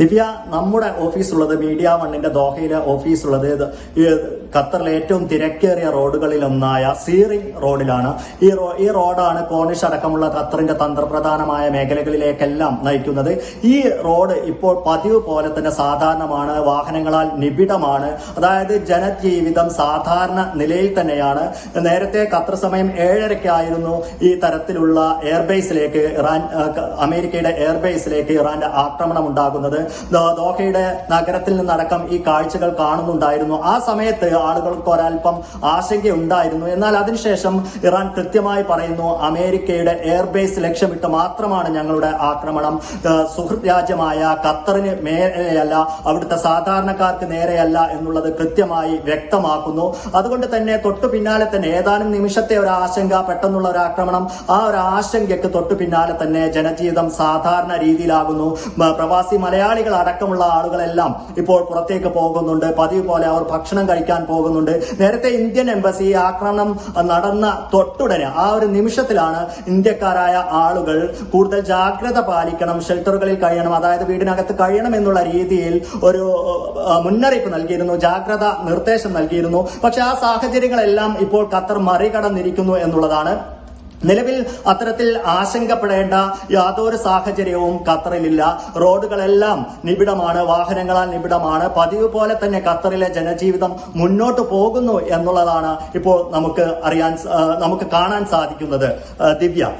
ദിവ്യ നമ്മുടെ ഓഫീസുള്ളത് മീഡിയ വണ്ണിന്റെ ദോഹയിലെ ഓഫീസുള്ളത് ഖത്തറിലെ ഏറ്റവും തിരക്കേറിയ റോഡുകളിൽ ഒന്നായ സീറിംഗ് റോഡിലാണ്. ഈ റോ ഈ റോഡാണ് കോണിഷ് അടക്കമുള്ള ഖത്തറിന്റെ തന്ത്രപ്രധാനമായ മേഖലകളിലേക്കെല്ലാം നയിക്കുന്നത്. ഈ റോഡ് ഇപ്പോൾ പതിവ് പോലെ തന്നെ സാധാരണമാണ് വാഹനങ്ങളാൽ നിബിഡമാണ്. അതായത് ജനജീവിതം സാധാരണ നിലയിൽ തന്നെയാണ്. നേരത്തെ ഖത്തർ സമയം ഏഴരയ്ക്കായിരുന്നു ഈ തരത്തിലുള്ള എയർബേസിലേക്ക് ഇറാൻ അമേരിക്കയുടെ എയർബേസിലേക്ക് ഇറാന്റെ ആക്രമണം ഉണ്ടാകുന്നത്. ദോഹയുടെ നഗരത്തിൽ നിന്നടക്കം ഈ കാഴ്ചകൾ കാണുന്നുണ്ടായിരുന്നു. ആ സമയത്ത് ആളുകൾക്ക് ഒരൽപ്പം ആശങ്കയുണ്ടായിരുന്നു. എന്നാൽ അതിനുശേഷം ഇറാൻ കൃത്യമായി പറയുന്നു അമേരിക്കയുടെ എയർബേസ് ലക്ഷ്യമിട്ട് മാത്രമാണ് ഞങ്ങളുടെ ആക്രമണം. സുഹൃത് രാജ്യമായ ഖത്തറിന് മേലെയല്ല അവിടുത്തെ സാധാരണക്കാർക്ക് നേരെയല്ല എന്നുള്ളത് കൃത്യമായി വ്യക്തമാക്കുന്നു. അതുകൊണ്ട് തന്നെ തൊട്ടു പിന്നാലെ തന്നെ ഏതാനും നിമിഷത്തെ ഒരു ആശങ്ക പെട്ടെന്നുള്ള ഒരു ആക്രമണം ആ ഒരു ആശങ്കയ്ക്ക് തൊട്ടു പിന്നാലെ തന്നെ ജനജീവിതം സാധാരണ രീതിയിലാകുന്നു. പ്രവാസി പ്രവാസി മലയാളികൾ അടക്കമുള്ള ആളുകളെല്ലാം ഇപ്പോൾ പുറത്തേക്ക് പോകുന്നുണ്ട്. പതിവ് പോലെ അവർ ഭക്ഷണം കഴിക്കാൻ പോകുന്നുണ്ട്. നേരത്തെ ഇന്ത്യൻ എംബസി ആക്രമണം നടന്ന തൊട്ടുടനെ ആ ഒരു നിമിഷത്തിലാണ് ഇന്ത്യക്കാരായ ആളുകൾ കൂടുതൽ ജാഗ്രത പാലിക്കണം ഷെൽട്ടറുകളിൽ കഴിയണം അതായത് വീടിനകത്ത് കഴിയണം എന്നുള്ള രീതിയിൽ ഒരു മുന്നറിയിപ്പ് നൽകിയിരുന്നു ജാഗ്രത നിർദ്ദേശം നൽകിയിരുന്നു. പക്ഷെ ആ സാഹചര്യങ്ങളെല്ലാം ഇപ്പോൾ ഖത്തർ മറികടന്നിരിക്കുന്നു എന്നുള്ളതാണ് നിലവിൽ അത്തരത്തിൽ ആശങ്കപ്പെടേണ്ട യാതൊരു സാഹചര്യവും ഖത്തറിലില്ല. റോഡുകളെല്ലാം നിബിഡമാണ് വാഹനങ്ങളാൽ നിബിഡമാണ്. പതിവ് പോലെ തന്നെ ഖത്തറിലെ ജനജീവിതം മുന്നോട്ട് പോകുന്നു എന്നുള്ളതാണ് ഇപ്പോൾ നമുക്ക് അറിയാൻ നമുക്ക് കാണാൻ സാധിക്കുന്നത്. ദിവ്യ.